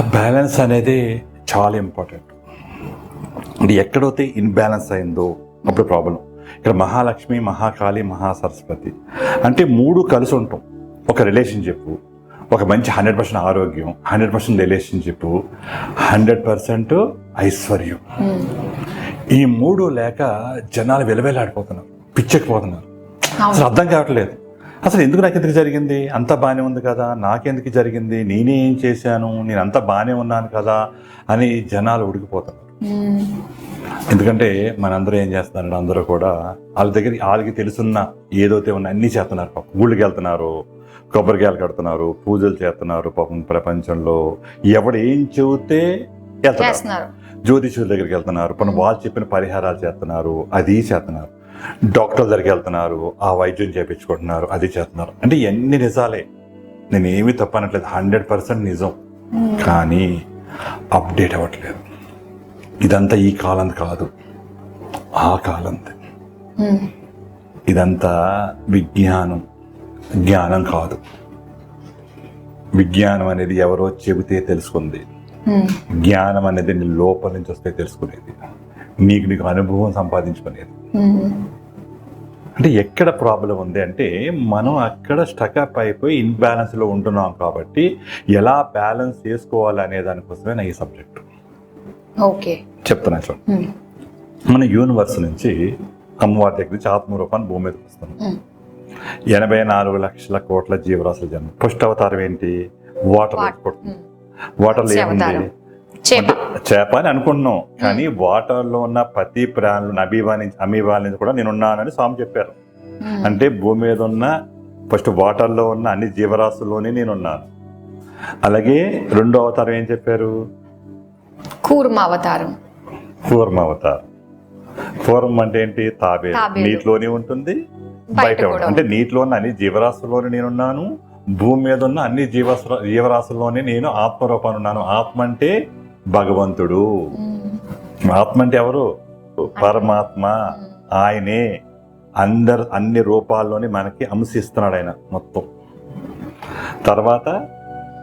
Balance అనేది చాలా important. ఇది ఎక్కడైతే ఇన్బ్యాలెన్స్ అయిందో అప్పుడు ప్రాబ్లం. ఇక్కడ మహాలక్ష్మి మహాకాళి మహాసరస్వతి అంటే మూడు కలిసి ఉంటాం. ఒక రిలేషన్షిప్ ఒక మంచి హండ్రెడ్ పర్సెంట్ ఆరోగ్యం hundred percent relationship hundred percent ఐశ్వర్యం. ఈ మూడు లేక జనాలు వెలవెలాడిపోతున్నారు పిచ్చెక్కిపోతున్నారు. అసలు అర్థం కావట్లేదు. అసలు ఎందుకు నాకు ఎందుకు జరిగింది? అంత బాగానే ఉంది కదా నాకెందుకు జరిగింది? నేనే ఏం చేశాను? నేను అంత బాగానే ఉన్నాను కదా అని జనాలు ఉడికిపోతారు. ఎందుకంటే మనందరూ ఏం చేస్తున్నారు అందరూ కూడా వాళ్ళ దగ్గర వాళ్ళకి తెలుసున్న ఏదైతే ఉన్న అన్ని చేస్తున్నారు పాపం. ఊళ్ళకి వెళ్తున్నారు కొబ్బరికాయలు కడుతున్నారు పూజలు చేస్తున్నారు పాపం ప్రపంచంలో. ఎవడు ఏం చెబితే వెళ్తున్నారు. జ్యోతిషుల దగ్గరికి వెళ్తున్నారు. పని వాళ్ళు చెప్పిన పరిహారాలు చేస్తున్నారు అది చేస్తున్నారు. డాక్టర్ దగ్గరికి వెళ్తున్నారు ఆ వైద్యం చేయించుకుంటున్నారు అది చేస్తున్నారు. అంటే ఎన్ని నిజాలే. నేను ఏమీ తప్పనట్లేదు. హండ్రెడ్ పర్సెంట్ నిజం. కానీ అప్డేట్ అవ్వట్లేదు. ఇదంతా ఈ కాలం కాదు. ఆ కాలంది. ఉమ్. ఇదంతా విజ్ఞానం. జ్ఞానం కాదు. విజ్ఞానం అనేది ఎవరో చెబితే తెలుసుకుంది. ఉమ్. జ్ఞానం అనేది నీ లోపల నుంచి వస్తే తెలుసుకునేది. నీకు నీకు అనుభవం సంపాదించుకునేది. అంటే ఎక్కడ ప్రాబ్లం ఉంది అంటే మనం అక్కడ స్టకప్ అయిపోయి ఇన్బ్యాలెన్స్లో ఉంటున్నాం కాబట్టి ఎలా బ్యాలెన్స్ చేసుకోవాలి అనే దానికోసమే నా ఈ సబ్జెక్ట్ ఓకే చెప్తున్నా చూడండి. మన యూనివర్స్ నుంచి అమ్మవారి దగ్గర నుంచి ఆత్మరూపాన్ని భూమి మీదకి వస్తున్నాం ఉమ్. ఎనభై నాలుగు లక్షల కోట్ల జీవరాశుల జన్మ ఫస్ట్ అవతారం ఏంటి వాటర్ వాట్- ఉమ్. వాటర్లో ఏముంది. చేప. చేప అని అనుకుంటున్నాం కానీ వాటర్లో ఉన్న ప్రతి ప్రాణులను అభిమానించి అమీబాలని కూడా నేను ఉన్నానని స్వామి చెప్పారు. అంటే భూమి మీద ఉన్న ఫస్ట్ వాటర్లో ఉన్న అన్ని జీవరాశుల్లోనే నేను ఉన్నాను అలాగే రెండో అవతారం ఏం చెప్పారు? కూర్మ అవతారం. కూర్మ అవతారం. కూర్మ అంటే ఏంటి? తాబేలు. నీటిలోనే ఉంటుంది బయట కూడా. అంటే నీటిలో ఉన్న అన్ని జీవరాశుల్లోనే నేనున్నాను. భూమి మీద ఉన్న అన్ని జీవరాశు జీవరాశుల్లోనే నేను ఆత్మరూపాన్ని ఉన్నాను. ఆత్మ అంటే భగవంతుడు. ఆత్మ అంటే ఎవరు? పరమాత్మ. ఆయనే. అందరు అన్ని రూపాల్లోని మనకి అంశిస్తున్నాడు ఆయన మొత్తం. తర్వాత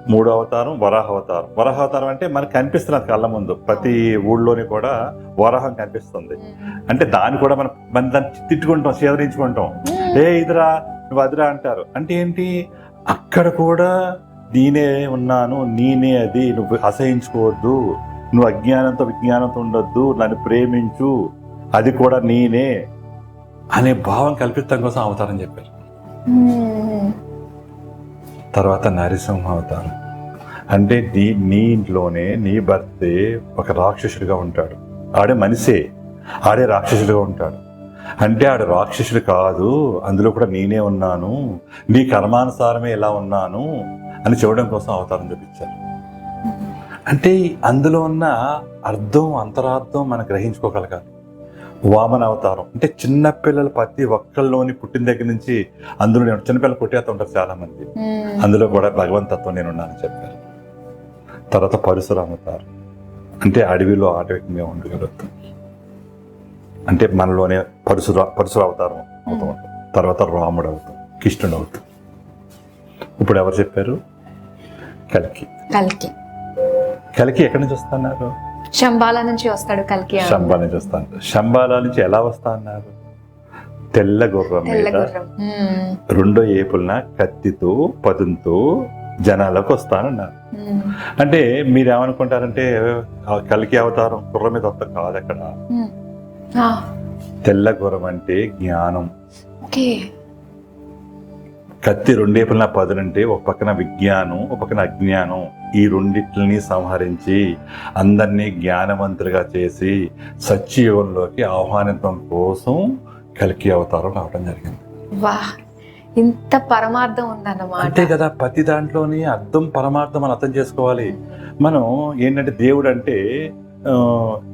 మూడో అవతారం వరాహ అవతారం. వరాహ అవతారం అంటే మనకు కనిపిస్తున్నది కళ్ళ ముందు. ప్రతి ఊళ్ళోని కూడా వరాహం కనిపిస్తుంది. అంటే దాన్ని కూడా మనం మనం దాన్ని తిట్టుకుంటాం సేవరించుకుంటాం ఏ ఇదిరా నువ్వు అదిరా అంటారు. అంటే ఏంటి? అక్కడ కూడా నేనే ఉన్నాను నేనే అది. నువ్వు అసహించుకోవద్దు నువ్వు అజ్ఞానంతో విజ్ఞానంతో ఉండొద్దు నన్ను ప్రేమించు అది కూడా నేనే అనే భావం కల్పితం కోసం అవతారం చెప్పారు. తర్వాత నరసింహ అవతారం. అంటే నీ నీ ఇంట్లోనే నీ భర్తే ఒక రాక్షసుడిగా ఉంటాడు. ఆడే మనిషే ఆడే రాక్షసుడిగా ఉంటాడు. అంటే ఆడు రాక్షసుడు కాదు అందులో కూడా నేనే ఉన్నాను నీ కర్మానుసారమే ఇలా ఉన్నాను అని చూడడం కోసం అవతారం చూపించారు. అంటే అందులో ఉన్న అర్థం అంతరార్థం మనం గ్రహించుకోగలగాలి. వామన అవతారం. అంటే చిన్న పిల్లలు ప్రతి ఒక్కళ్ళలోని పుట్టిన దగ్గర నుంచి అందులో నేను చిన్నపిల్లలు కొట్టేస్తూ ఉంటారు చాలా మంది ఉమ్. అందులో కూడా భగవంతత్వం నేను ఉన్నానని చెప్పారు. తర్వాత పరశురామ అవతారం. అంటే అడవిలో ఆటవికంగా ఉండగలుగుతాం. అంటే మనలోనే పరశురా పరశుర అవతారం అవుతూ తర్వాత రాముడు అవుతాం కృష్ణుడు అవుతాం ఇప్పుడు ఎవరు చెప్పారు? కలికి. కల్కి. కలికి ఎక్కడి నుంచి వస్తా అన్నారు శంబాల నుంచి వస్తాడు కల్కి ఆ శంబా నుంచి వస్తా అన్నారు శంబాల నుంచి ఎలా వస్తా అన్నారు తెల్ల గుర్రం. మీద. రెండో ఏపులన కత్తితో పదుంతో జనాలకు వస్తానన్నారు. అంటే మీరు ఏమనుకుంటారంటే ఆ కలికి అవతారం గుర్ర మీద వస్తా కాదు అక్కడ తెల్ల గుర్రం అంటే జ్ఞానం. కత్తి రెండేపులన పదునంటే ఒక పక్కన విజ్ఞానం ఒక పక్కన అజ్ఞానం. ఈ రెండిట్లని సంహరించి అందరినీ జ్ఞానవంతులుగా చేసి సత్యయుగంలోకి ఆహ్వానించడం కోసం కలికి అవతారం రావడం జరిగింది. వా ఇంత పరమార్థం ఉందన్నమాట. అంతే కదా ప్రతి దాంట్లోని అర్థం పరమార్థం మనం అర్థం చేసుకోవాలి. మనం ఏంటంటే దేవుడు అంటే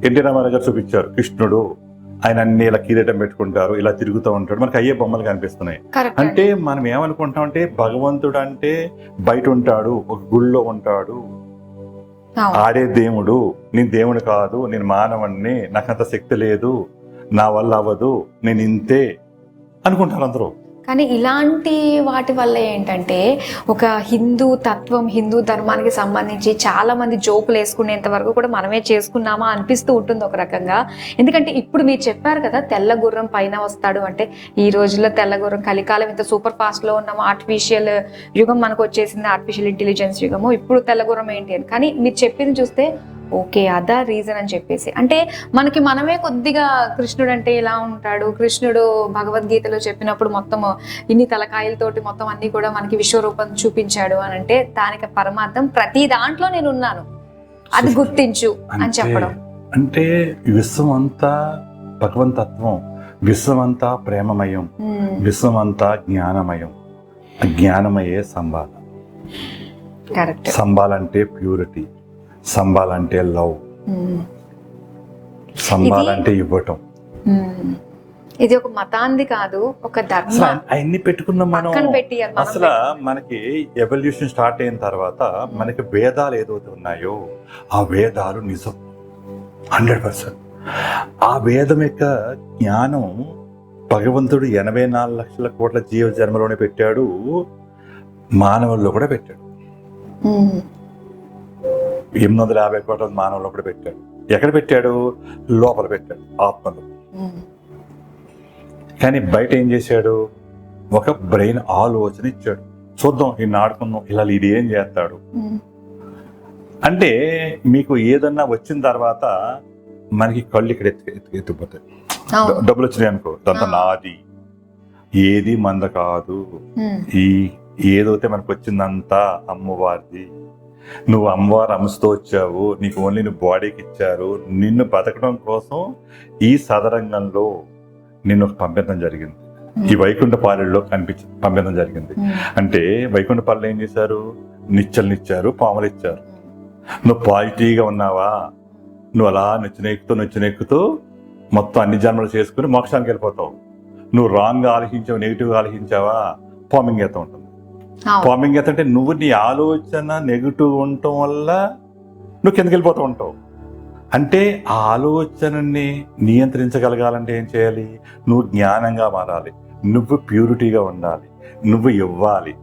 ఎన్టీ రామారావు గారు చూపించారు కృష్ణుడు. ఆయన అన్ని ఇలా కిరీటం పెట్టుకుంటారు ఇలా తిరుగుతూ ఉంటాడు. మనకి అయ్యే బొమ్మలు కనిపిస్తున్నాయి. అంటే మనం ఏమనుకుంటాం అంటే భగవంతుడు అంటే బయట ఉంటాడు ఒక గుళ్ళో ఉంటాడు. ఆడే దేవుడు నేను దేవుడు కాదు నేను మానవుణ్ణి నాకంత శక్తి లేదు నా వల్ల అవ్వదు నేను ఇంతే అనుకుంటారు అందరూ. కానీ ఇలాంటి వాటి వల్ల ఏంటంటే ఒక హిందూ తత్వం హిందూ ధర్మానికి సంబంధించి చాలా మంది జోకులు వేసుకునేంత వరకు కూడా మనమే చేసుకున్నామా అనిపిస్తూ ఉంటుంది ఒక రకంగా. ఎందుకంటే ఇప్పుడు మీరు చెప్పారు కదా తెల్ల గుర్రం పైన వస్తాడు అంటే ఈ రోజుల్లో తెల్ల గుర్రం కలికాలం ఇంత సూపర్ ఫాస్ట్లో ఉన్నాము? ఆర్టిఫిషియల్ యుగం మనకు వచ్చేసింది ఆర్టిఫిషియల్ ఇంటెలిజెన్స్ యుగము. ఇప్పుడు తెల్ల గుర్రం ఏంటి అని. కానీ మీరు చెప్పింది చూస్తే ఓకే అదా రీజన్ అని చెప్పేసి. అంటే మనకి మనమే కొద్దిగా కృష్ణుడు అంటే ఇలా ఉంటాడు? కృష్ణుడు భగవద్గీతలో చెప్పినప్పుడు మొత్తం ఇన్ని తలకాయలతోటి మొత్తం అన్ని కూడా మనకి విశ్వరూపం చూపించాడు అని అంటే దానికి పరమార్థం ప్రతి దాంట్లో నేను ఉన్నాను అది గుర్తించు అని చెప్పడం. అంటే విశ్వం అంతా భగవంతత్వం విశ్వం అంతా ప్రేమమయం ఉమ్, విశ్వం అంతా జ్ఞానమయం. జ్ఞానమయే సంబాల కరెక్ట్. సంబాల్ అంటే ప్యూరిటీ. సంబాల్ అంటే లవ్. ఉమ్, సంబాల్ ఇది- అంటే ఇవ్వటం. ఇది ఒక మతాంది కాదు ఒక ధర్మ. అవన్నీ పెట్టుకున్నాం మనం అసలు మనకి ఎవల్యూషన్ స్టార్ట్ అయిన తర్వాత మనకి వేదాలు ఏదైతే ఉన్నాయో ఆ వేదాలు నిజం. Hundred percent. ఆ వేదం యొక్క జ్ఞానం భగవంతుడు ఎనభై నాలుగు లక్షల కోట్ల జీవ జన్మలోనే పెట్టాడు మానవుల్లో కూడా పెట్టాడు. ఎనిమిది వందల యాభై కోట్ల మానవుల్లో కూడా పెట్టాడు. ఎక్కడ పెట్టాడు? లోపల పెట్టాడు ఆత్మలో. కానీ బయట ఏం చేశాడు? ఒక బ్రెయిన్ ఆలోచన ఇచ్చాడు. చూద్దాం ఈ ఆడుకుందాం ఇలా ఇది ఏం చేస్తాడు? అంటే మీకు ఏదన్నా వచ్చిన తర్వాత మనకి కళ్ళు ఇక్కడ ఎత్తు ఎత్తు- ఎత్తిపోతాయి. డబ్బులు వచ్చినాయి అనుకో ఇదంతా ఆ. నాది. ఏది మంద కాదు. ఈ ఏదైతే మనకు వచ్చిందంతా అమ్మవారిది. నువ్వు అమ్మవారు అంశతో వచ్చావు నీకు ఓన్లీ నువ్వు బాడీకి ఇచ్చారు నిన్ను బతకడం కోసం ఈ సదరంగంలో నిన్ను పంపించడం జరిగింది. ఈ వైకుంఠ పాలెల్లో కనిపించి పంపించడం జరిగింది. ఉమ్, అంటే వైకుంఠ పాలెలు ఏం చేశారు? నిచ్చలు ఇచ్చారు పాములు ఇచ్చారు. నువ్వు పాజిటివ్గా ఉన్నావా? నువ్వు అలా నచ్చినెక్కుతూ నచ్చినెక్కుతూ మొత్తం అన్ని జన్మలు చేసుకుని మోక్షానికి వెళ్ళిపోతావు. నువ్వు రాంగ్ ఆలోచించావు నెగిటివ్ ఆలోచించావా? పామింగ్ ఉంటుంది అవును. పామింగ్ అంటే నువ్వు నీ ఆలోచన నెగిటివ్ ఉండటం వల్ల నువ్వు కిందకి వెళ్ళిపోతూ ఉంటావు. అంటే ఆ ఆలోచనని నియంత్రించగలగాలంటే ఏం చేయాలి? నువ్వు జ్ఞానంగా మారాలి. నువ్వు ప్యూరిటీగా ఉండాలి. నువ్వు ఇవ్వాలి.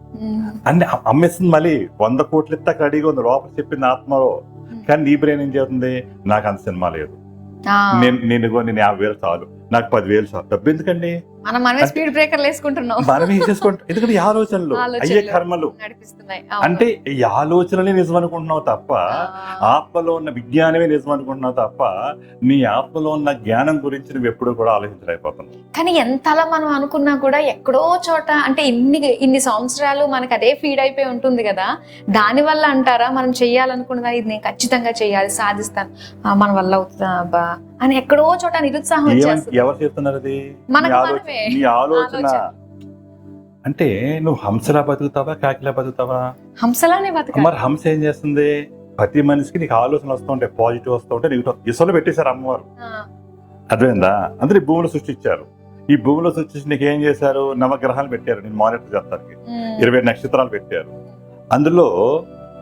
అంటే అమ్మేస్తుంది మళ్ళీ వంద కోట్లు ఇస్తాక రెడీగా ఉంది. లోపల చెప్పింది ఆత్మలో. కానీ నీ బ్రెయిన్ ఏం చేస్తుంది? నాకు అంత సినిమా లేదు. నేను నేను నేను యాభై వేలు చాలు. నాకు పదివేలు చాలు. డబ్బు ఎందుకండి? మనం మనమే స్పీడ్ బ్రేకర్లు వేసుకుంటున్నాం. మనం ఏం చేసుకుంటాం ఎందుకంటే ఈ ఆలోచనలు. అయ్యే కర్మలు. నడిపిస్తున్నాయి. అంటే ఈ ఆలోచనలే నిజం అనుకుంటున్నావు తప్ప ఆత్మలో ఉన్న విజ్ఞానమే నిజం అనుకుంటున్నావు తప్ప నీ ఆత్మలో ఉన్న జ్ఞానం గురించి నువ్వు ఎప్పుడూ కూడా ఆలోచించలేకపోతున్నావు. కానీ ఎంతలా మనం అనుకున్నా కూడా ఎక్కడో చోట అంటే ఇన్ని ఇన్ని సంవత్సరాలు మనకి అదే ఫీడ్ అయిపోయి ఉంటుంది కదా. దాని వల్ల అంటారా మనం చెయ్యాలనుకున్నదా ఇది నేను ఖచ్చితంగా చేయాలి సాధిస్తాను. మన వల్ల అవుతుందా అబ్బా అని ఎక్కడో చోట నిరుత్సాహం ఎవరు చెప్తున్నారు అది? మనకు నీ నీ ఆలోచన. అంటే నువ్వు హంసలా బతుకుతావా కాకిలా బతుకుతావా? హంసలానే బతకాలి. మరి హంస ఏం చేస్తుంది? ప్రతి మనిషికి నీకు ఆలోచన వస్తూ ఉంటాయి పాజిటివ్ వస్తూ ఉంటాయి నెగిటివ్ ఇసులు పెట్టేశారు అమ్మవారు. అర్థమైందా? అందరు ఈ భూమిలో సృష్టించారు. ఈ భూమిలో సృష్టించి నీకు ఏం చేశారు? నవగ్రహాలు పెట్టారు. నేను మానిటర్ చేస్తానికి ఇరవై నక్షత్రాలు పెట్టారు. అందులో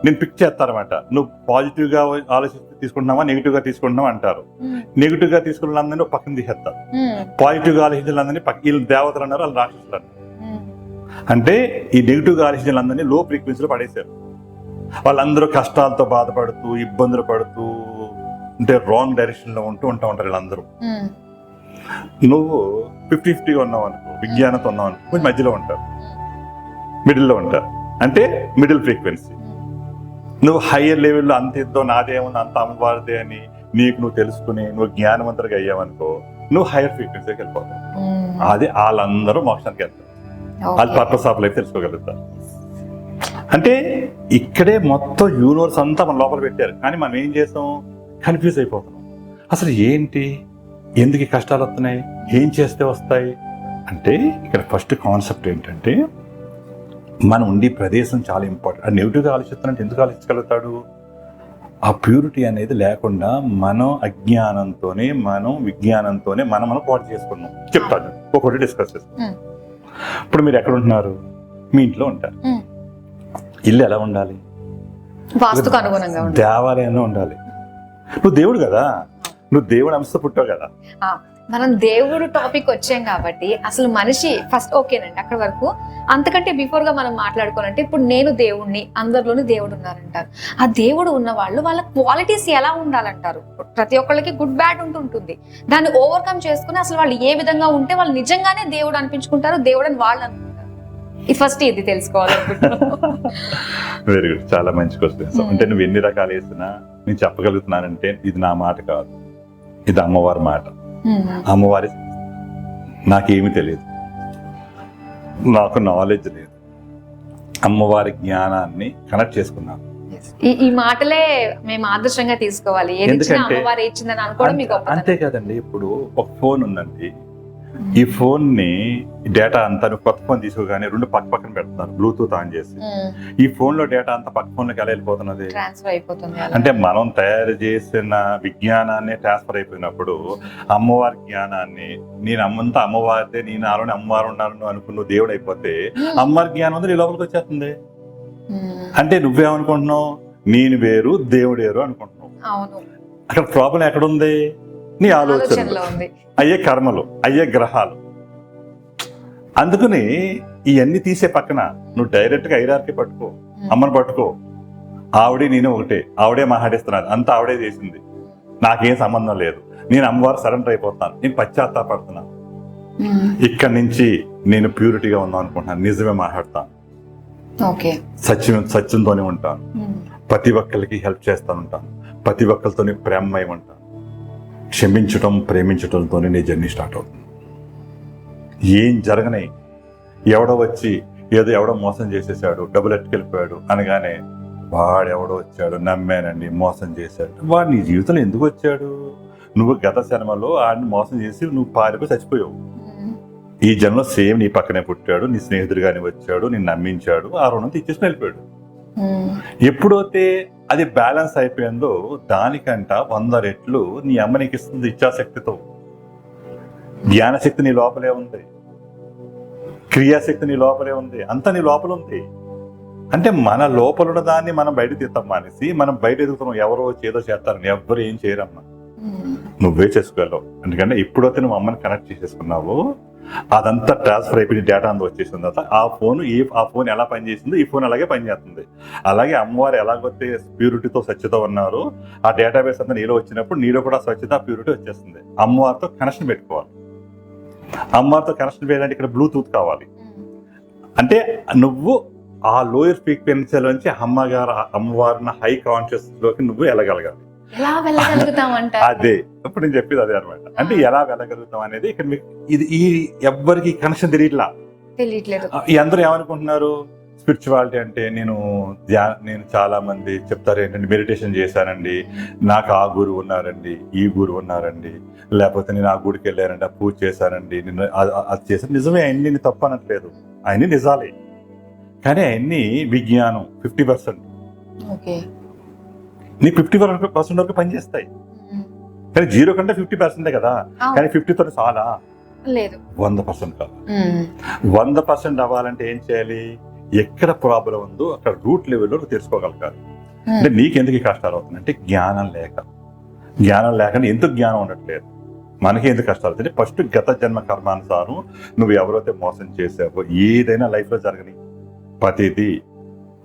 నేను పిక్ చేస్తారన్నమాట నువ్వు పాజిటివ్గా ఆలోచిస్తూ తీసుకుంటున్నావా నెగిటివ్గా తీసుకుంటున్నావా అంటారు. నెగిటివ్గా తీసుకున్న పక్కన తీసేస్తారు. ఉమ్, పాజిటివ్గా ఆలోచించిన అందరినీ పక్క వీళ్ళు దేవతలు అన్నారు వాళ్ళు రాక్షసులు అన్నారు. అంటే ఈ నెగిటివ్గా ఆలోచించిన అందరినీ లో ఫ్రీక్వెన్సీలో పడేశారు. వాళ్ళందరూ కష్టాలతో బాధపడుతూ ఇబ్బందులు పడుతూ అంటే రాంగ్ డైరెక్షన్లో ఉంటూ ఉంటా ఉంటారు వీళ్ళందరూ. నువ్వు ఫిఫ్టీ ఫిఫ్టీగా ఉన్నావు అనుకో విజ్ఞానంతో ఉన్నావు అనుకో కొంచెం మధ్యలో ఉంటారు మిడిల్లో ఉంటారు అంటే మిడిల్ ఫ్రీక్వెన్సీ. నువ్వు హయ్యర్ లెవెల్లో అంత ఇద్దో నాదేముంది అంత అమ్మవారిదే అని నీకు నువ్వు తెలుసుకుని నువ్వు జ్ఞానవంతుడిగా అయ్యావనుకో నువ్వు హయ్యర్ ఫ్రీక్వెన్సీకి వెళ్ళిపోతావు. ఉమ్, అది వాళ్ళందరూ మోక్షానికి వెళ్తారు. వాళ్ళ. పర్పస్ ఆఫ్ లైఫ్ తెలుసుకోగలుగుతారు. అంటే ఇక్కడే మొత్తం యూనివర్స్ అంతా మన లోపల పెట్టారు. కానీ మనం ఏం చేస్తాం కన్ఫ్యూజ్ అయిపోతున్నాం అసలు ఏంటి? ఎందుకు కష్టాలు వస్తున్నాయి? ఏం చేస్తే వస్తాయి? అంటే ఇక్కడ ఫస్ట్ కాన్సెప్ట్ ఏంటంటే మనం ఉండే ప్రదేశం చాలా ఇంపార్టెంట్. ఆ నెగిటివ్గా ఆలోచిస్తున్నట్టు ఎందుకు ఆలోచించగలుగుతాడు? ఆ ప్యూరిటీ అనేది లేకుండా మనం అజ్ఞానంతోనే మనం విజ్ఞానంతోనే మనం మనం పాటు చేసుకున్నాం. చెప్తాను. ఒకటి డిస్కస్ చేస్తాం. ఇప్పుడు మీరు ఎక్కడ ఉంటున్నారు? మీ ఇంట్లో ఉంటారు. ఇల్లు ఎలా ఉండాలి? దేవాలయంలో ఉండాలి. నువ్వు దేవుడు కదా? నువ్వు దేవుడు అంశతో పుట్టావు కదా? మనం దేవుడు టాపిక్ వచ్చాం కాబట్టి అసలు మనిషి ఫస్ట్ ఓకేనండి అక్కడ వరకు. అంతకంటే బిఫోర్గా మనం మాట్లాడుకోవాలంటే ఇప్పుడు నేను దేవుణ్ణి అందరిలోనూ దేవుడు ఉన్నారంటారు. ఆ దేవుడు ఉన్న వాళ్ళు వాళ్ళ క్వాలిటీస్ ఎలా ఉండాలంటారు? ప్రతి ఒక్కళ్ళకి గుడ్ బ్యాడ్ ఉంటుంటుంది దాన్ని ఓవర్కమ్ చేసుకుని అసలు వాళ్ళు ఏ విధంగా ఉంటే వాళ్ళు నిజంగానే దేవుడు అనిపించుకుంటారు దేవుడు అని వాళ్ళు అనుకుంటారు. ఈ ఫస్ట్ ఇది తెలుసుకోవాలనుకుంటున్నాను. వెరీ గుడ్ చాలా మంచి క్వశ్చన్స్ Hmm. అంటే నువ్వు ఎన్ని రకాలు వేసినా నేను చెప్పగలుగుతున్నానంటే ఇది నా మాట కాదు. ఇది అమ్మవారి మాట. అమ్మవారి నాకేమీ తెలియదు. నాకు నాలెడ్జ్ లేదు. అమ్మవారి జ్ఞానాన్ని కనెక్ట్ చేసుకున్నాను. ఈ మాటలే మేము ఆదర్శంగా తీసుకోవాలి. ఎందుకంటే- అంతే కదండి. ఇప్పుడు ఒక ఫోన్ ఉందండి. ఈ ఫోన్ని డేటా అంతా కొత్త ఫోన్ తీసుకోగానే రెండు పక్క పక్కన పెడుతున్నారు బ్లూటూత్ ఆన్ చేసి. ఈ ఫోన్లో డేటా అంతా పక్క ఫోన్లోకి ఎలా వెళ్ళిపోతున్నది. అంటే మనం తయారు చేసిన విజ్ఞానాన్ని ట్రాన్స్ఫర్ అయిపోయినప్పుడు అమ్మవారి జ్ఞానాన్ని నేను అమ్మంతా అమ్మవారిదే నేను నాలోనే అమ్మవారు ఉన్నాను అనుకున్న దేవుడు అయిపోతే. అమ్మవారి జ్ఞానం ఉంది నీ లోపలికి వచ్చేస్తుంది. అంటే నువ్వేమనుకుంటున్నావు? నేను వేరు దేవుడు వేరు అనుకుంటున్నావు. అక్కడ ప్రాబ్లం ఎక్కడుంది నీ ఆలోచన ఆలోచనలో అయ్యే కర్మలు అయ్యే గ్రహాలు. అందుకని ఇవన్నీ తీసే పక్కన నువ్వు డైరెక్ట్గా ఐరార్కి పట్టుకో. అమ్మని పట్టుకో. ఆవిడే నేను ఒకటే ఆవిడే మాట్లాడిస్తున్నారు అంతా ఆవిడే చేసింది. నాకేం సంబంధం లేదు. నేను అమ్మవారు సరెండర్ అయిపోతాను. నేను పశ్చాత్తాపడుతున్నాను. ఇక్కడి నుంచి నేను ప్యూరిటీగా ఉందాం అనుకుంటున్నాను. నిజమే మాట్లాడతాను. సత్యం సత్యంతోనే ఉంటాను. ప్రతి ఒక్కరికి హెల్ప్ చేస్తాను ఉంటాను. ప్రతి ఒక్కరితోనే ప్రేమమై ఉంటాను. క్షమించటం ప్రేమించటంతోనే నీ జర్నీ స్టార్ట్ అవుతుంది ఏం జరగనాయి ఎవడో వచ్చి ఏదో ఎవడో మోసం చేసేసాడు డబ్బులు ఎట్టుకెళ్ళిపోయాడు అనగానే వాడెవడో వచ్చాడు నమ్మానండి మోసం చేశాడు వాడు నీ జీవితంలో ఎందుకు వచ్చాడు నువ్వు గత జన్మలో ఆడిని మోసం చేసి నువ్వు పారిపోయి చచ్చిపోయావు. ఈ జన్మలో సేమ్ నీ పక్కనే పుట్టాడు నీ స్నేహితుడిగానే వచ్చాడు నేను నమ్మించాడు ఆ రుణం తీసేసుకుని వెళ్ళిపోయాడు. ఎప్పుడైతే అది బ్యాలెన్స్ అయిపోయిందో దానికంట వంద రెట్లు నీ అమ్మ నీకు ఇస్తుంది ఇచ్చాశక్తితో. జ్ఞానశక్తి నీ లోపలే ఉంది. క్రియాశక్తి నీ లోపలే ఉంది. అంతా నీ లోపల ఉంది అంటే మన లోపల ఉన్న దాన్ని మనం బయట తీస్తాం మానేసి మనం బయట ఎదుగుతున్నాం ఎవరో వచ్చి ఏదో చేస్తారని ఎవ్వరు ఏం చేయరమ్మా. నువ్వే చేసుకోగలవు. ఎందుకంటే ఎప్పుడైతే నువ్వు అమ్మని కనెక్ట్ చేసేసుకున్నావో. అదంతా ట్రాన్స్ఫర్ అయిపోయిన డేటా అంతా వచ్చేసిన తర్వాత ఆ ఫోన్ ఈ ఆ ఫోన్ ఎలా పనిచేసిందో ఈ ఫోన్ అలాగే పనిచేస్తుంది. అలాగే అమ్మవారు ఎలాగొస్తే ప్యూరిటీతో స్వచ్ఛత ఉన్నారు ఆ డేటాబేస్ అంతా నీలో వచ్చినప్పుడు నీలో కూడా స్వచ్ఛత ప్యూరిటీ వచ్చేస్తుంది. అమ్మవారితో కనెక్షన్ పెట్టుకోవాలి. అమ్మవారితో కనెక్షన్ పెట్టడానికి ఇక్కడ బ్లూటూత్ కావాలి. అంటే నువ్వు ఆ లోయర్ ఫ్రీక్వెన్సీలోంచి అమ్మగారు అమ్మవారిన హై కాన్షియస్లోకి నువ్వు వెళ్ళగలగాలి. ఎలా వెళ్ళగలుగుతామంట అదే. ఇప్పుడు నేను చెప్పేది అదే అనమాట అంటే ఎలా వెళ్ళగలుగుతాం అనేది ఇక్కడ మీకు ఇది ఈ ఎవ్వరికి కనెక్షన్ తెలియట్లా? తెలియట్లేదు. ఈ అందరూ ఏమనుకుంటున్నారు? స్పిరిచువాలిటీ అంటే నేను ధ్యా నేను చాలా మంది చెప్తారు ఏంటంటే మెడిటేషన్ చేశానండి. నాకు ఆ గురువు ఉన్నారండి ఈ గురువు ఉన్నారండి. లేకపోతే నేను ఆ గుడికి వెళ్ళానండి ఆ పూజ చేశానండి. నేను అది చేశాను. నిజమే అవన్నీ నేను తప్పు అనట్లేదు. అవన్నీ నిజాలే. కానీ అవన్నీ విజ్ఞానం ఫిఫ్టీ పర్సెంట్ ఓకే నీ ఫిఫ్టీ పర్సెంట్ వరకు పనిచేస్తాయి కానీ జీరో కంటే ఫిఫ్టీ పర్సెంటే కదా? కానీ ఫిఫ్టీతో చాలా? లేదు. వంద పర్సెంట్ కాదు. వంద పర్సెంట్ అవ్వాలంటే ఏం చేయాలి? ఎక్కడ ప్రాబ్లం ఉందో అక్కడ రూట్ లెవెల్లో తెలుసుకోగలగాలి. అంటే నీకెందుకు ఈ కష్టాలు అవుతుంది అంటే జ్ఞానం లేక. జ్ఞానం లేక ఎందుకు జ్ఞానం ఉండట్లేదు? మనకి ఎందుకు కష్టాలు అవుతుంది ఫస్ట్ గత జన్మ కర్మానుసారం నువ్వు ఎవరైతే మోసం చేసావో ఏదైనా లైఫ్లో జరగని ప్రతిదీ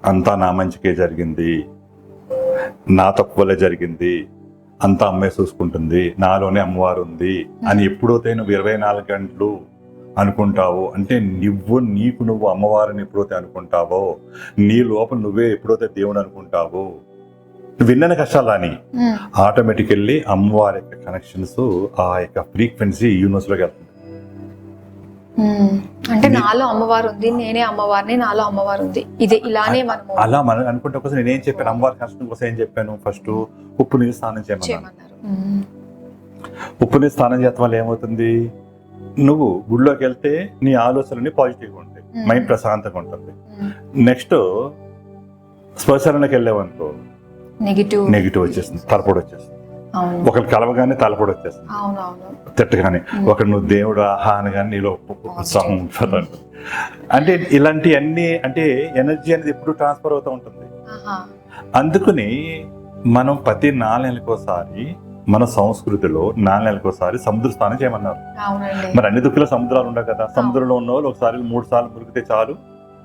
అంతా నా మంచికే జరిగింది. నా తక్కువలే జరిగింది అంతా అమ్మాయి చూసుకుంటుంది నాలోనే అమ్మవారు ఉంది అని ఎప్పుడైతే నువ్వు ఇరవై నాలుగు గంటలు అనుకుంటావో అంటే నువ్వు నీకు నువ్వు అమ్మవారిని ఎప్పుడైతే అనుకుంటావో నీ లోపల నువ్వే ఎప్పుడైతే దేవుడు అనుకుంటావో నువ్వు విన్న కష్టాలు అని Hmm. ఆటోమేటికల్లీ అమ్మవారి యొక్క కనెక్షన్స్ ఆ యొక్క ఫ్రీక్వెన్సీ యూనివర్స్లోకి వెళ్తుంది. అంటే నాలో అమ్మవారు ఉంది నేనే అమ్మవారిని నాలో అమ్మవారు ఉంది. ఇది ఇలానే మనము అలా మనం అనుకుంటే కోసం నేనేం చెప్పాను? అమ్మవారి కనెక్షన్ కోసం ఏం చెప్పాను? ఫస్ట్ ఉప్పు నీళ్ళు స్నానం చేయమన్నారు. ఉప్పు నీళ్ళు స్నానం చేయడం వల్ల ఏమవుతుంది? నువ్వు గుడిలోకి వెళ్తే నీ ఆలోచనలన్నీ పాజిటివ్గా ఉంటాయి. మైండ్ ప్రశాంతంగా ఉంటుంది. నెక్స్ట్ శ్మశానానికి వెళ్ళావనుకో నెగిటివ్ నెగిటివ్ వచ్చేస్తుంది. తలపొడి వచ్చేస్తుంది. ఒకరు కలవగానే తలపొడి వచ్చేస్తుంది తిట్టగానే. Hmm. ఒక నువ్వు దేవుడు ఆహా అనగానే నీలో ఉత్సాహం ఉంటుంది అంటే ఇలాంటి అన్ని అంటే ఎనర్జీ అనేది ఎప్పుడు ట్రాన్స్ఫర్ అవుతూ ఉంటుంది. అందుకని మనం ప్రతి నాలుగు నెలలకోసారి మన సంస్కృతిలో నాలుగు నెలలకు ఒకసారి సముద్ర స్నానం చేయమన్నారు. మరి అన్ని దుక్కుల సముద్రాలు ఉండవు కదా. సముద్రంలో ఉన్న వాళ్ళు ఒకసారి మూడు సార్లు మురిగితే చాలు.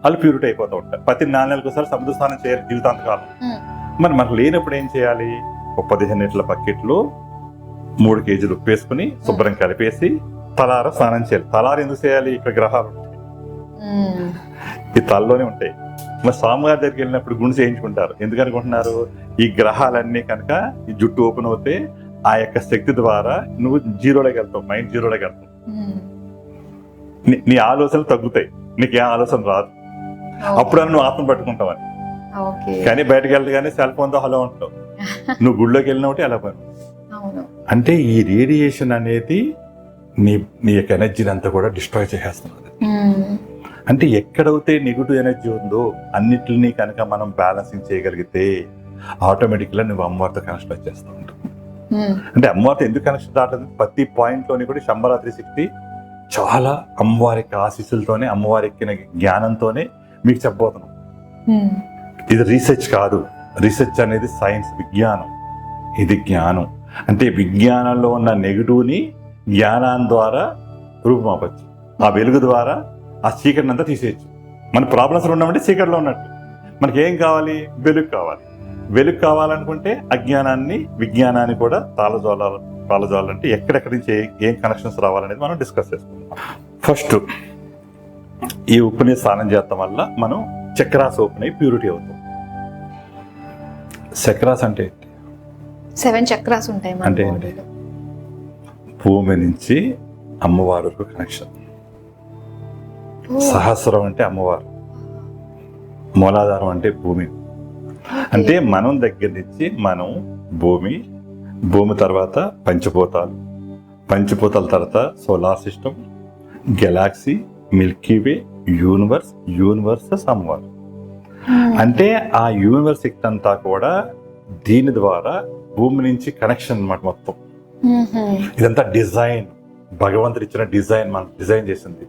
వాళ్ళు ప్యూరిటీ అయిపోతూ ఉంటారు. ప్రతి నాలుగు నెలలకు ఒకసారి సముద్ర స్నానం చేయాలి జీవితాంతకాలం. మరి మనకు లేనప్పుడు ఏం చేయాలి? ఒక పదిహేను లీటర్ల బకెట్లో మూడు కేజీలు ఉప్పు వేసుకుని శుభ్రం కలిపేసి తలార స్నానం చేయాలి. తలార ఎందుకు చేయాలి? ఇక్కడ గ్రహాలు ఉంటాయి. ఈ తలలోనే ఉంటాయి. మరి స్వామివారి దగ్గరికి వెళ్ళినప్పుడు గుండు చేయించుకుంటారు. ఎందుకు అనుకుంటున్నారు? ఈ గ్రహాలన్నీ కనుక ఈ జుట్టు ఓపెన్ అవుతే ఆ యొక్క శక్తి ద్వారా నువ్వు జీరోలోకి వెళ్తావు మైండ్ జీరోలోకి వెళ్తావు. నీ- ఆలోచనలు తగ్గుతాయి. నీకు ఏ ఆలోచన రాదు. అప్పుడు నువ్వు ఆత్మ పట్టుకుంటావని. కానీ బయటకు వెళ్ళగానే సెల్ ఫోన్తో హలో ఉంటావు నువ్వు గుళ్ళోకి వెళ్ళిన ఒకటి అలా పని అంటే ఈ రేడియేషన్ అనేది నీ నీ యొక్క ఎనర్జీని అంతా కూడా డిస్ట్రాయ్ చేసేస్తున్నది. అంటే ఎక్కడైతే నెగిటివ్ ఎనర్జీ ఉందో అన్నిటిని కనుక మనం బ్యాలెన్సింగ్ చేయగలిగితే ఆటోమేటిక్గా నువ్వు అమ్మవారితో కనెక్షన్ వచ్చేస్తూ ఉంటావు. అంటే అమ్మవారితో ఎందుకు కనెక్షన్ రావట్లేదు ప్రతి పాయింట్లోని కూడా శంబరా త్రీ సిక్స్టీ చాలా అమ్మవారికి ఆశీస్సులతోనే అమ్మవారి ఎక్కిన జ్ఞానంతోనే మీకు చెప్పబోతున్నాం. ఇది రీసెర్చ్ కాదు. రీసెర్చ్ అనేది సైన్స్ విజ్ఞానం. ఇది జ్ఞానం. అంటే విజ్ఞానంలో ఉన్న నెగిటివ్ని జ్ఞానం ద్వారా రూపుమాపచ్చు. ఆ వెలుగు ద్వారా ఆ చీకటిని అంతా తీసేయచ్చు. మన ప్రాబ్లమ్స్లో ఉన్నామంటే చీకటిలో ఉన్నట్టు. మనకి ఏం కావాలి? వెలుగు కావాలి. వెలుగు కావాలనుకుంటే అజ్ఞానాన్ని విజ్ఞానాన్ని కూడా తాళజోలాలు తాళజోళాలంటే ఎక్కడెక్కడి నుంచి ఏం కనెక్షన్స్ రావాలనేది మనం డిస్కస్ చేసుకుందాం. ఫస్ట్ ఈ ఉప్పుని స్నానం చేస్తాం వల్ల మనం చక్రాస్ ఓపెన్ అయ్యి ప్యూరిటీ అవుతాం. చక్రాస్ అంటే? సెవెన్ చక్రాస్ ఉంటాయి అంటే ఏంటి? భూమి నుంచి అమ్మవారి కనెక్షన్. సహస్రం అంటే అమ్మవారు మూలాధారం అంటే భూమి అంటే మనం దగ్గర నుంచి మనం భూమి భూమి తర్వాత పంచభూతాలు పంచభూతాల తర్వాత solar system galaxy milky way universe universes అమ్మవారు. అంటే ఆ యూనివర్స్ శక్తి అంతా కూడా దీని ద్వారా భూమి నుంచి కనెక్షన్ అన్నమాట మొత్తం. ఉహుం. ఇదంతా డిజైన్ భగవంతుడు ఇచ్చిన డిజైన్ మనం డిజైన్ చేసింది.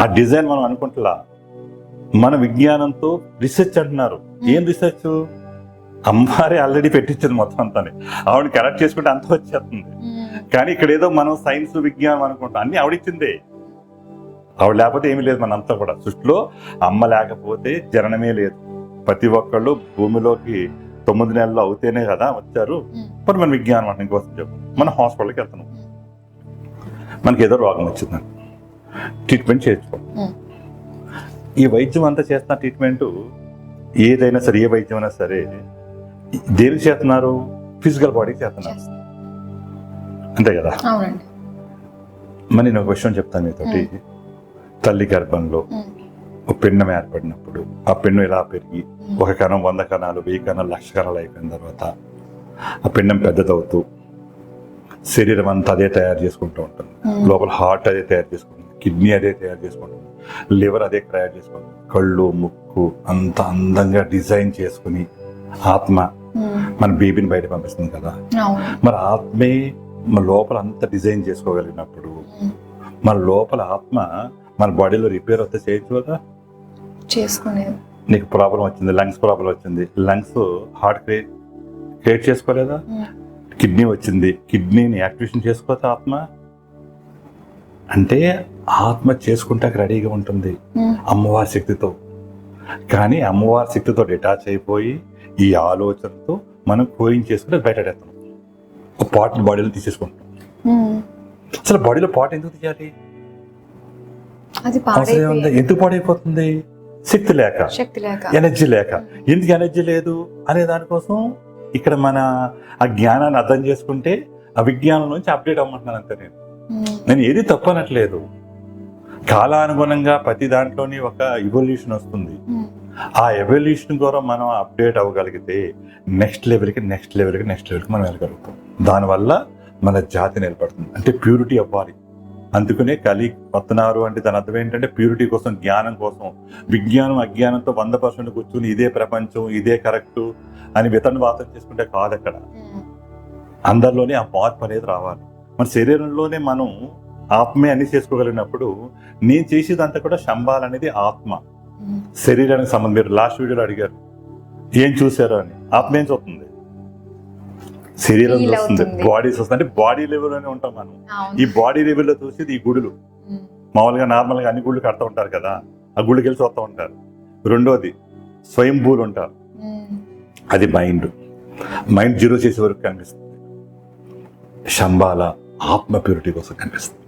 ఆ డిజైన్ మనం అనుకుంటులా? మన విజ్ఞానంతో రీసెర్చ్ అంటున్నారు. ఏం రీసెర్చ్ అమ్మారే ఆల్రెడీ పెట్టించింది మొత్తం అంతా ఆవిడ కరెక్ట్ చేసుకుంటే అంతా వచ్చేస్తుంది. కానీ ఇక్కడ ఏదో మనం సైన్స్ విజ్ఞానం అనుకుంటాం. అన్ని ఆవిడిచ్చిందే. ఆవిడ లేకపోతే ఏమీ లేదు మనంతా కూడా. సృష్టిలో అమ్మ లేకపోతే జననమే లేదు. ప్రతి ఒక్కళ్ళు భూమిలోకి తొమ్మిది నెలలు అవుతేనే కదా వచ్చారు. మరి మన విజ్ఞానం అంటే ఇంకోసం చెప్పు. మనం హాస్పిటల్కి వెళ్తున్నాం. మనకి ఏదో రోగం వచ్చిందని ట్రీట్మెంట్ చేయించుకో. ఈ వైద్యం అంతా చేస్తున్న ట్రీట్మెంట్ ఏదైనా సరే ఏ వైద్యం అయినా సరే దేనికి చేస్తున్నారు? ఫిజికల్ బాడీకి చేస్తున్నారు. చేస్తాం. అంతే కదా? మరి నేను ఒక విషయం చెప్తాను మీతోటి. తల్లి గర్భంలో. ఒక పిండం ఏర్పడినప్పుడు ఆ పిండం ఇలా పెరిగి. ఒక కణం వంద కణాలు వెయ్యి కణాలు లక్ష కణాలు అయిపోయిన తర్వాత ఆ పిండం పెద్దదవుతూ శరీరం అంతా అదే తయారు చేసుకుంటూ ఉంటుంది. లోపల హార్ట్ అదే తయారు చేసుకుంటుంది కిడ్నీ అదే తయారు చేసుకుంటుంది లివర్ అదే తయారు చేసుకుంటుంది కళ్ళు ముక్కు అంత అందంగా డిజైన్ చేసుకుని ఆత్మ. మన బేబీని బయట పంపిస్తుంది కదా మరి ఆత్మే మన లోపల అంత డిజైన్ చేసుకోగలిగినప్పుడు. మన లోపల ఆత్మ మన బాడీలో రిపేర్ వస్తే చేయొచ్చు కదా? చేసుకునేది నీకు ప్రాబ్లం వచ్చింది లంగ్స్ ప్రాబ్లం వచ్చింది. లంగ్స్ హార్ట్ క్రియేట్ క్రియేట్ చేసుకోలేదా. కిడ్నీ వచ్చింది. కిడ్నీని యాక్టివేషన్ చేసుకోవచ్చా ఆత్మ? అంటే ఆత్మ చేసుకుంటాక రెడీగా ఉంటుంది. అమ్మవారి శక్తితో. కానీ అమ్మవారి శక్తితో డిటాచ్ అయిపోయి ఈ ఆలోచనతో మనం కోయింగ్ చేసుకుంటే బయటడేస్తాం ఒక పార్ట్ బాడీలో తీసేసుకుంటాం. అసలు బాడీలో పార్ట్ ఎందుకు తీయాలి? అది ఎందుకు పాడైపోతుంది? శక్తి లేక. శక్తి లేక. ఎనర్జీ లేక. ఎందుకు ఎనర్జీ లేదు అనే దానికోసం ఇక్కడ మన ఆ జ్ఞానాన్ని అర్థం చేసుకుంటే ఆ విజ్ఞానం నుంచి అప్డేట్ అవ్వమంటున్నాను అంతే నేను. నేను ఏది తప్పనట్లేదు. కాలానుగుణంగా ప్రతి దాంట్లోని ఒక ఇవల్యూషన్ వస్తుంది. ఆ ఎవల్యూషన్ ద్వారా మనం అప్డేట్ అవ్వగలిగితే నెక్స్ట్ లెవెల్కి నెక్స్ట్ లెవెల్కి నెక్స్ట్ లెవెల్కి మనం వెళ్ళగలుగుతాం. దానివల్ల మన జాతి నిలబడుతుంది. అంటే ప్యూరిటీ అవ్వాలి. అందుకనే కలి వస్తున్నారు అంటే దాని అర్థం ఏంటంటే ప్యూరిటీ కోసం జ్ఞానం కోసం. విజ్ఞానం అజ్ఞానంతో వంద పర్సెంట్ కూర్చుని ఇదే ప్రపంచం ఇదే కరెక్ట్ అని వితరణ వాతం చేసుకుంటే కాదు అక్కడ. ఉమ్. అందరిలోనే ఆ మార్పు అనేది రావాలి. మన శరీరంలోనే మనం ఆత్మే అన్ని చేసుకోగలిగినప్పుడు నేను చేసేదంతా కూడా శంబాల్ అనేది ఆత్మ. ఉమ్. శరీరానికి సంబంధం మీరు లాస్ట్ వీడియోలో అడిగారు. ఏం చూశారు అని. ఆత్మ ఏం చూస్తుంది శరీరం అవుతుంది. బాడీస్ వస్తుంది. అంటే బాడీ లెవెల్లోనే ఉంటాం మనం. ఈ బాడీ లెవెల్లో చూసేది ఈ గుడులు. మామూలుగా నార్మల్గా అన్ని గుళ్ళు కడతా ఉంటారు కదా ఆ గుళ్ళకి వెళ్ళి చూస్తూ ఉంటారు. రెండోది స్వయంభూలు ఉంటారు. అది మైండ్ మైండ్ జీరో చేసే వరకు కనిపిస్తుంది. శంబాల ఆత్మ ప్యూరిటీ కోసం కనిపిస్తుంది.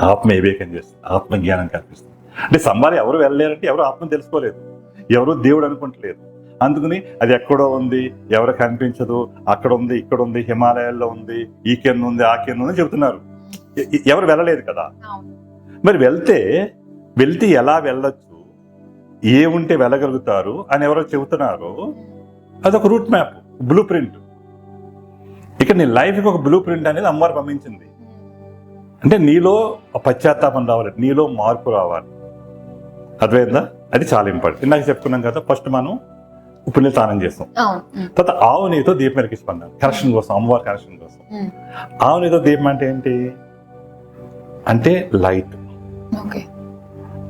ఆత్మ వివేకం చేస్తుంది. ఆత్మ జ్ఞానం కనిపిస్తుంది. అంటే సంబాల ఎవరు వెళ్ళలేరంటే ఎవరు ఆత్మ తెలుసుకోలేదు. ఎవరు దేవుడు అనుకుంటలేదు. అందుకని అది ఎక్కడో ఉంది ఎవరు కనిపించదు అక్కడ ఉంది ఇక్కడ ఉంది హిమాలయాల్లో ఉంది ఈ కింద ఉంది ఆ కింద ఉంది చెబుతున్నారు. ఎవరు వెళ్ళలేదు కదా? మరి వెళ్తే వెళ్తే ఎలా వెళ్ళొచ్చు ఏముంటే వెళ్ళగలుగుతారు అని ఎవరో చెబుతున్నారు. అదొక రూట్ మ్యాప్ బ్లూ ప్రింట్. ఇక నీ లైఫ్కి ఒక బ్లూ ప్రింట్ అనేది అమ్మవారు పంపించింది. అంటే నీలో పశ్చాత్తాపం రావాలి నీలో మార్పు రావాలి. అర్థమైందా? అది చాలా ఇంపార్టెంట్. ఇందాక చెప్పుకున్నాం కదా ఫస్ట్ మనం ఉప్పు నీళ్ళు స్నానం చేస్తాం. తర్వాత ఆవు నీతో దీపం వెలిగిస్తున్నాం కనెక్షన్ కోసం అమ్మవారి కనెక్షన్ కోసం. ఆవు నీతో దీపం అంటే ఏంటి? అంటే light.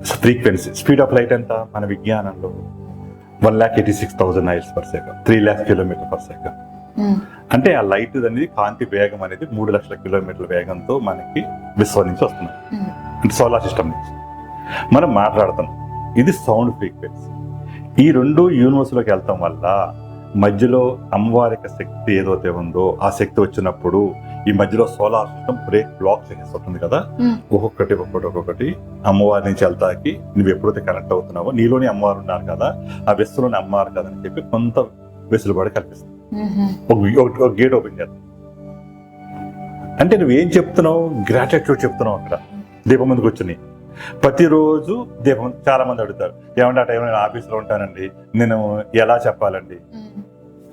Frequency speed of light ఎంత? మన విజ్ఞానంలో one lakh eighty six thousand miles per second three lakh kilometer per second అంటే ఆ లైట్ అనేది కాంతి వేగం అనేది మూడు లక్షల కిలోమీటర్ల వేగంతో మనకి విశ్వం నుంచి వస్తుంది. అంటే సోలార్ సిస్టమ్ నుంచి. మనం మాట్లాడతాం. ఇది సౌండ్ ఫ్రీక్వెన్సీ ఈ రెండు యూనివర్స్లోకి వెళ్తాం వల్ల మధ్యలో అమ్మవారి యొక్క శక్తి ఏదైతే ఉందో ఆ శక్తి వచ్చినప్పుడు ఈ మధ్యలో సోలార్ సిస్టమ్ బ్రేక్ బ్లాక్ చేసేస్తుంది కదా? ఒక్కొక్కటి ఒక్కొక్కటి ఒక్కొక్కటి. అమ్మవారి నుంచి వెళ్తాకి నువ్వు ఎప్పుడైతే కనెక్ట్ అవుతున్నావో నీలోని అమ్మవారు ఉన్నారు కదా ఆ వెస్సులోని అమ్మవారు కదా అని చెప్పి కొంత వెసులుబాటు కల్పిస్తుంది. ఒక గేట్ ఓపెన్ చేస్తాం అంటే నువ్వేం చెప్తున్నావు? గ్రాటిట్యూడ్ చెప్తున్నావు అక్కడ. దీపం ముందుకు వచ్చి ప్రతిరోజు దీపం చాలా మంది అడుగుతారు ఏమంటే ఆ టైంలో నేను ఆఫీస్లో ఉంటానండి నేను ఎలా చెప్పాలండి?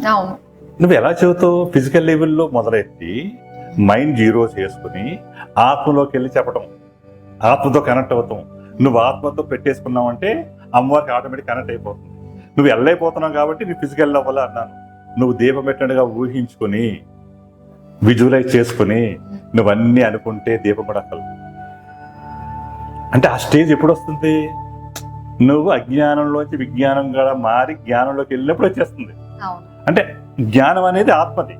అవును. నువ్వు ఎలా చెబుతావు? ఫిజికల్ లెవెల్లో మొదలెట్టి మైండ్ జీరో చేసుకుని ఆత్మలోకి వెళ్ళి చెప్పడం ఆత్మతో కనెక్ట్ అవుతాం. నువ్వు ఆత్మతో పెట్టేసుకున్నావు అంటే అమ్మవారికి ఆటోమేటిక్ కనెక్ట్ అయిపోతుంది. నువ్వు వెళ్ళైపోతున్నావు కాబట్టి నీ ఫిజికల్ లెవెల్ అన్నాను. నువ్వు దీపం పెట్టినట్టుగా ఊహించుకొని విజువలైజ్ చేసుకుని నువ్వన్నీ అనుకుంటే దీపం కూడా అంటే ఆ స్టేజ్ ఎప్పుడు వస్తుంది నువ్వు అజ్ఞానంలోంచి విజ్ఞానం కూడా మారి జ్ఞానంలోకి వెళ్ళినప్పుడు వచ్చేస్తుంది. అంటే జ్ఞానం అనేది ఆత్మది.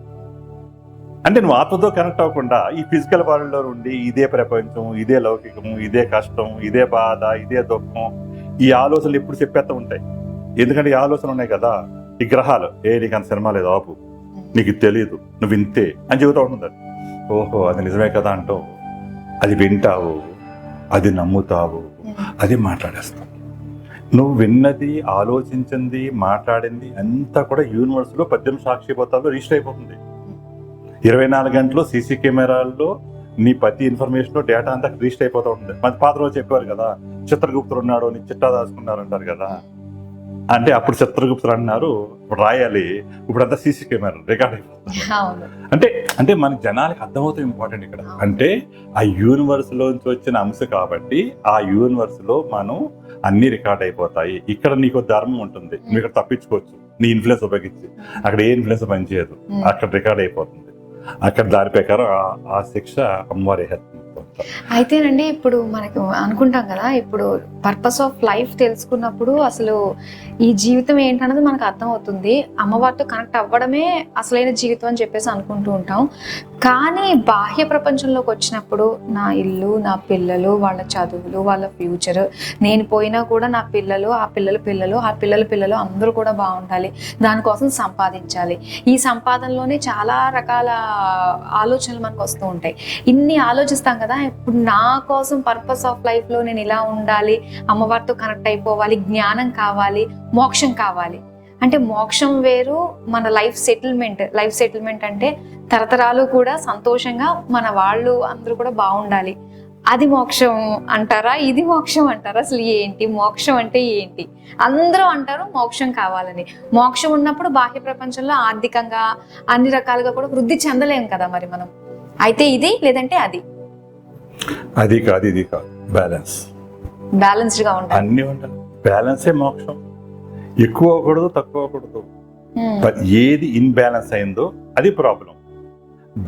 అంటే నువ్వు ఆత్మతో కనెక్ట్ అవ్వకుండా ఈ ఫిజికల్ వరల్డ్లో ఉండి ఇదే ప్రపంచం ఇదే లౌకికము ఇదే కష్టం ఇదే బాధ ఇదే దుఃఖం ఈ ఆలోచనలు ఎప్పుడు చెప్పేస్తూ ఉంటాయి. ఎందుకంటే ఈ ఆలోచనలు ఉన్నాయి కదా ఈ గ్రహాలు. ఏ నీకు అంత సినిమా లేదు ఆపు. నీకు తెలియదు నువ్వు ఇంతే అని చెబుతూ ఉంటుంది. ఓహో అది నిజమే కదా అంటావు. అది వింటావు. అది నమ్ముతావు. అది మాట్లాడేస్తావు నువ్వు విన్నది ఆలోచించింది మాట్లాడింది అంతా కూడా యూనివర్స్లో పద్దెనిమిది సాక్షిపోతాల్లో రిజిస్టర్ అయిపోతుంది. ఇరవై నాలుగు గంటలు సీసీ కెమెరాల్లో నీ ప్రతి ఇన్ఫర్మేషన్ డేటా అంతా రిజిస్టర్ అయిపోతూ ఉంటుంది. మన పాత రోజు చెప్పారు కదా చిత్రగుప్తుడు ఉన్నాడు నీ చిట్టా దాచుకున్నారు అంటారు కదా. అంటే అప్పుడు చిత్రగుప్తుడు అన్నారు రాయాలి. ఇప్పుడు అంతా సీసీ కెమెరా రికార్డ్ అయిపోతుంది అంటే అంటే మన జనాలకు అర్థమవుతుంది ఇంపార్టెంట్ ఇక్కడ. అంటే ఆ యూనివర్స్ లోంచి వచ్చిన అంశ కాబట్టి ఆ యూనివర్స్లో మనం అన్ని రికార్డ్ అయిపోతాయి. ఇక్కడ నీకు ధర్మం ఉంటుంది. నువ్వు ఇక్కడ తప్పించుకోవచ్చు. నీ ఇన్ఫ్లుయెన్స్ ఉపయోగించి. అక్కడ ఏ ఇన్ఫ్లుయెన్స్ పనిచేయదు. అక్కడ రికార్డ్ అయిపోతుంది. అక్కడ దాని ప్రకారం ఆ- శిక్ష అమ్మవారి అయితేనండి ఇప్పుడు మనకు అనుకుంటాం కదా ఇప్పుడు పర్పస్ ఆఫ్ లైఫ్ తెలుసుకున్నప్పుడు అసలు ఈ జీవితం ఏంటన్నది మనకు అర్థమవుతుంది. అమ్మవారితో కనెక్ట్ అవ్వడమే అసలైన జీవితం అని చెప్పేసి అనుకుంటూ ఉంటాం. కానీ బాహ్య ప్రపంచంలోకి వచ్చినప్పుడు నా ఇల్లు నా పిల్లలు వాళ్ళ చదువులు వాళ్ళ ఫ్యూచర్ నేను పోయినా కూడా నా పిల్లలు ఆ పిల్లల పిల్లలు ఆ పిల్లల పిల్లలు అందరూ కూడా బాగుండాలి. దానికోసం సంపాదించాలి. ఈ సంపాదనలోనే చాలా రకాల ఆలోచనలు మనకు వస్తూ ఉంటాయి. ఇన్ని ఆలోచిస్తాం కదా ఇప్పుడు నా కోసం పర్పస్ ఆఫ్ లైఫ్లో నేను ఇలా ఉండాలి అమ్మవారితో కనెక్ట్ అయిపోవాలి జ్ఞానం కావాలి మోక్షం కావాలి. అంటే మోక్షం వేరు మన లైఫ్ సెటిల్మెంట్ లైఫ్ సెటిల్మెంట్ అంటే తరతరాలు కూడా సంతోషంగా మన వాళ్ళు అందరూ కూడా బాగుండాలి. అది మోక్షం అంటారా? ఇది మోక్షం అంటారా? అసలు ఏంటి? మోక్షం అంటే ఏంటి? అందరూ అంటారు మోక్షం కావాలని. మోక్షం ఉన్నప్పుడు బాహ్య ప్రపంచంలో ఆర్థికంగా అన్ని రకాలుగా కూడా వృద్ధి చెందలేం కదా మరి మనం. అయితే ఇది లేదంటే అది. అది కాదు ఇది కాదు. బ్యాలెన్స్ బ్యాలెన్స్డ్గా ఉండాలి. అన్ని ఉండాలి. బ్యాలెన్సే మోక్షం. ఎక్కువ అవ్వకూడదు తక్కువ అవ్వకూడదు. బట్ ఏది ఇన్బ్యాలెన్స్ అయిందో అది ప్రాబ్లం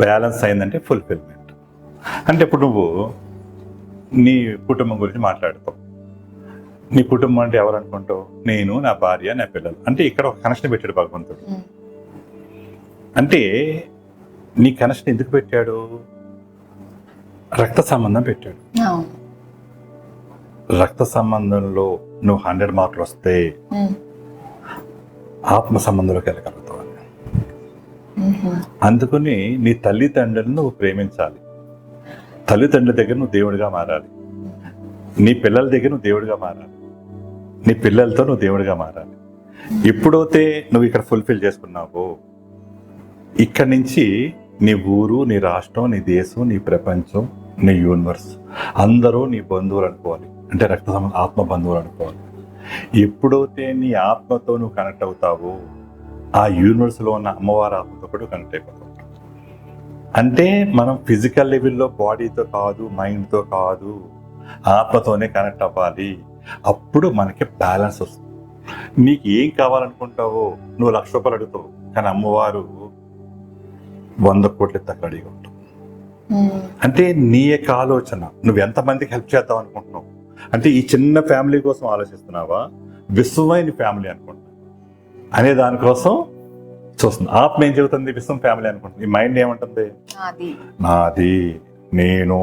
బ్యాలెన్స్ అయిందంటే ఫుల్ఫిల్మెంట్. అంటే ఇప్పుడు నువ్వు నీ కుటుంబం గురించి మాట్లాడతావు. నీ కుటుంబం అంటే ఎవరు అనుకుంటావు? నేను నా భార్య నా పిల్లలు. అంటే ఇక్కడ ఒక కనెక్షన్ పెట్టాడు భగవంతుడు. ఉమ్, అంటే నీ కనెక్షన్ ఎందుకు పెట్టాడు? రక్త సంబంధం పెట్టాడు. రక్త సంబంధంలో నువ్వు హండ్రెడ్ మార్కులు వస్తే ఉమ్. ఆత్మ సంబంధంలోకి వెళ్ళగలుగుతావు అందుకని నీ తల్లిదండ్రులను నువ్వు ప్రేమించాలి. తల్లిదండ్రుల దగ్గర నువ్వు దేవుడిగా మారాలి. నీ పిల్లల దగ్గర నువ్వు దేవుడిగా మారాలి. నీ పిల్లలతో నువ్వు దేవుడిగా మారాలి. ఎప్పుడైతే నువ్వు ఇక్కడ ఫుల్ఫిల్ చేసుకున్నావో ఇక్కడి నుంచి నీ ఊరు నీ రాష్ట్రం నీ దేశం నీ ప్రపంచం నీ యూనివర్స్ అందరూ నీ బంధువులు అనుకోవాలి. అంటే రక్త ఆత్మ బంధువులు అనుకోవాలి. ఎప్పుడైతే నీ ఆత్మతో నువ్వు కనెక్ట్ అవుతావో ఆ యూనివర్స్లో ఉన్న అమ్మవారి ఆత్మతో కూడా కనెక్ట్ అయిపోతాం అంటే మనం ఫిజికల్ లెవెల్లో బాడీతో కాదు మైండ్తో కాదు ఆత్మతోనే కనెక్ట్ అవ్వాలి. అప్పుడు మనకి బ్యాలెన్స్ వస్తుంది. నీకు ఏం కావాలనుకుంటావో నువ్వు లక్ష రూపాయలు అడుగుతావు కానీ అమ్మవారు వంద కోట్ల తక్కువ అడిగి ఉంటావు. అంటే నీ యొక్క ఆలోచన నువ్వు ఎంతమందికి హెల్ప్ చేద్దాం అనుకుంటున్నావు? అంటే ఈ చిన్న ఫ్యామిలీ కోసం ఆలోచిస్తున్నావా? విశ్వమైన ఫ్యామిలీ అనుకుంటున్నావు అనే దానికోసం చూస్తుంది ఆత్మ ఏం చెబుతుంది? విశ్వం ఫ్యామిలీ అనుకుంటుంది ఈ మైండ్ ఏమంటుంది? నాది. నేను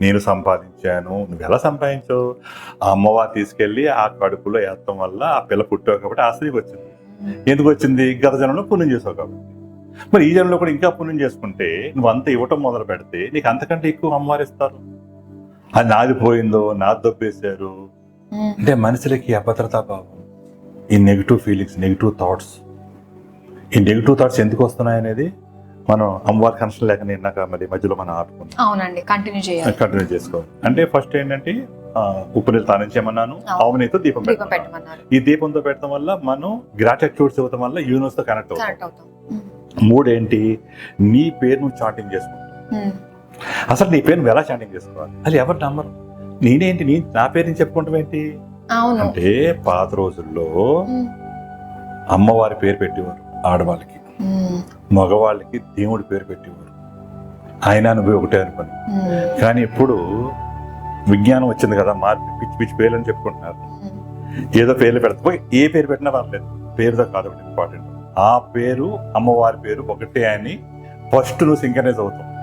నేను సంపాదించాను. నువ్వు ఎలా సంపాదించావు? ఆ అమ్మవారు తీసుకెళ్ళి ఆ కడుపులో వేస్తాం వల్ల ఆ పిల్ల పుట్టావు కాబట్టి ఆ స్త్రీకి వచ్చింది. ఎందుకు వచ్చింది? గత జనంలో పుణ్యం చేసావు కాబట్టి. మరి ఈ జనంలో కూడా ఇంకా పుణ్యం చేసుకుంటే నువ్వు అంత ఇవ్వటం మొదలు పెడితే నీకు అంతకంటే ఎక్కువ అమ్మవారు ఇస్తారు. అది నాది పోయిందో నాది దొబ్బేశారు. అంటే మనుషులకి అభద్రతా భావం. ఈ నెగిటివ్ ఫీలింగ్స్ నెగిటివ్ థాట్స్ ఈ నెగిటివ్ థాట్స్ ఎందుకు వస్తున్నాయి అనేది మనం అమ్మవారి కనెక్షన్ లేక నిన్నాక మరి మధ్యలో మనం ఆపుకున్నాం అవునండి కంటిన్యూ చేయాలి. కంటిన్యూ చేసుకోవాలి. అంటే ఫస్ట్ ఏంటంటే ఉప్పు నీళ్ళు తానం చేయమన్నాను అవును. ఆవు నీతో దీపం పెట్టమన్నాను. ఈ దీపంతో పెట్టడం వల్ల మనం గ్రాటిట్యూడ్స్ ఇవ్వడం వల్ల యూనివర్స్తో కనెక్ట్ అవుతాం. మూడేంటి? నీ పేరు నువ్వు చాటింగ్ చేసుకుంటావు. అసలు నీ పేరు ఎలా చాటింగ్ చేసుకోవాలి? అది ఎవరు నమ్మరు? నేనేంటి? నీ నా పేరుని చెప్పుకుంటాం ఏంటి? అవును. అంటే పాత రోజుల్లో. అమ్మవారి పేరు పెట్టేవారు ఆడవాళ్ళకి. మగవాళ్ళకి దేవుడి పేరు పెట్టేవారు. ఆయన నువ్వు ఒకటే అనుకోని. కానీ ఇప్పుడు విజ్ఞానం వచ్చింది కదా మార్పు పిచ్చి పిచ్చి పేర్లు అని చెప్పుకుంటున్నారు. ఏదో పేర్లు పెడతా. ఏ పేరు పెట్టినా పర్లేదు. పేరుతో కాదు ఒకటి ఇంపార్టెంట్. ఆ పేరు అమ్మవారి పేరు ఒకటే అని ఫస్ట్ నువ్వు సింకనైజ్ అవుతావు.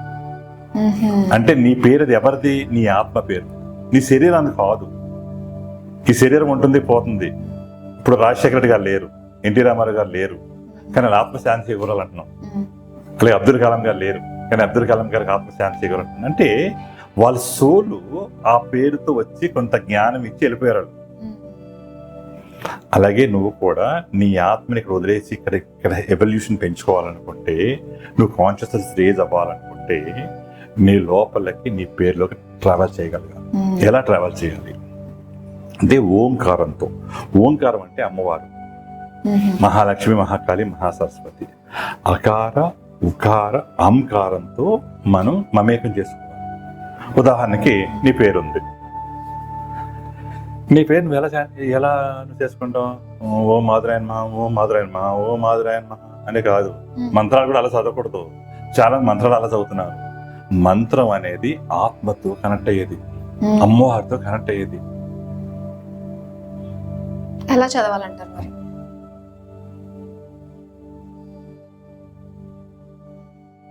అంటే నీ పేరు అది ఎవరిది? నీ ఆత్మ పేరు. నీ శరీరాన్ని కాదు. ఈ శరీరం ఉంటుంది పోతుంది. ఇప్పుడు రాజశేఖర రెడ్డి గారు లేరు ఎన్టీ రామారావు గారు లేరు. కానీ ఆత్మశాంతి చేకూరాలంటున్నాం. ఉమ్. అలాగే అబ్దుల్ కలాం గారు లేరు. కానీ అబ్దుల్ కలాం గారికి ఆత్మశాంతి చేకూరాలంటున్నాం. అంటే వాళ్ళ సోలు ఆ పేరుతో వచ్చి కొంత జ్ఞానం ఇచ్చి వెళ్ళిపోయారు. అలాగే నువ్వు కూడా నీ ఆత్మని ఇక్కడ వదిలేసి ఇక్కడ ఇక్కడ ఎవల్యూషన్ పెంచుకోవాలనుకుంటే నువ్వు కాన్షియస్నెస్ రేజ్ అవ్వాలనుకుంటే నీ లోపలికి నీ పేరులోకి ట్రావెల్ చేయగలగాలి. ఎలా ట్రావెల్ చేయాలి? అంటే ఓంకారంతో. ఓంకారం అంటే అమ్మవారు. మహాలక్ష్మి మహాకాళి మహాసరస్వతి. అకార ఉకార అంకారంతో మనం మమేకం చేసుకోవాలి. ఉదాహరణకి నీ పేరుంది. నీ పేరు నువ్వు ఎలా ఎలా నువ్వు చేసుకుంటావు ఓ మాధురాయన్ మహా ఓ మాధురాయన్ మహా ఓ మాధురాయన్ మహా అనే కాదు. మంత్రాలు కూడా అలా చదవకూడదు. చాలా మంత్రాలు అలా చదువుతున్నారు. మంత్రం అనేది ఆత్మతో కనెక్ట్ అయ్యేది. అమ్మవారితో కనెక్ట్ అయ్యేది. ఎలా చదవాలంటారు?